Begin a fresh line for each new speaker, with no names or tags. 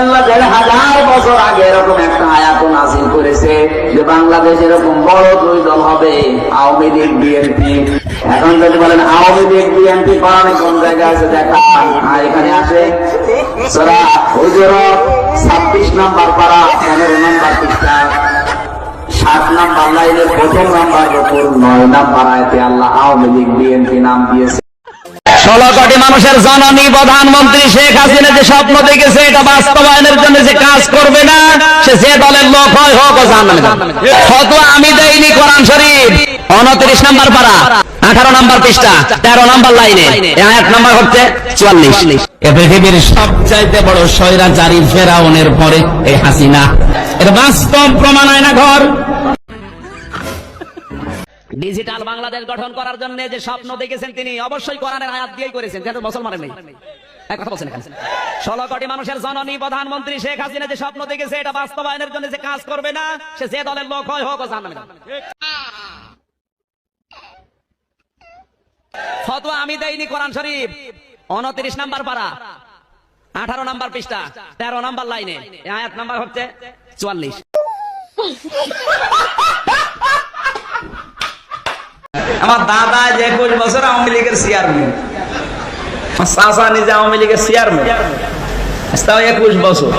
আল্লাহ দেড় হাজার বছর আগে এরকম একটা আয়াত নাজিল করেছে যে বাংলাদেশ এরকম বড় দুই দল হবে, আওয়ামী লীগ, বিএনপি। এখন যদি বলেন আওয়ামী লীগ, বিএনপি কোন জায়গায় আছে দেখা আর এখানে হুজুরত ছাব্বিশ নাম্বার পারা পনেরো নাম্বার সাত নাম্বার লাইনের প্রথম নাম্বার নয় নাম্বার আয়তে আল্লাহ আওয়ামী লীগ, বিএনপি নাম দিয়েছে।
ষোলো কোটি মানুষের জননী প্রধানমন্ত্রী শেখ হাসিনা যে স্বপ্ন দেখেছে, এটা বাস্তবায়নের জন্য যে কাজ করবে না, সে যে দলের লোক হয় হোক ফতোয়া আমি দেইনি কোরআন শরীফ। উনত্রিশ নাম্বার পারা আঠারো নাম্বার পৃষ্ঠা, তেরো নাম্বার লাইনে। এ আয়াত নাম্বার হচ্ছে চুয়াল্লিশ। পৃথিবীর সবচাইতে বড় স্বৈরাচারী ফেরাউনের পরে এই হাসিনা। এর বাস্তব প্রমাণ হয় না ঘর। ডিজিটাল বাংলাদেশ গঠন করার জন্য যে স্বপ্ন দেখেছেন তিনি, অবশ্যই কোরআনের আয়াত দিয়েই করেছেন, যেহেতু মুসলমানের নেই। আমি দেইনি কোরআন শরীফ। উনত্রিশ নাম্বার পারা, আঠারো নাম্বার পৃষ্ঠা, তেরো নাম্বার লাইনে। আয়াত নাম্বার হচ্ছে চুয়াল্লিশ।
আমার দাদা যে একুশ বছর আওয়ামী লীগের চেয়ারম্যান আমার চাচা নিজে আওয়ামী লীগের চেয়ারম্যান তাও একুশ বছর।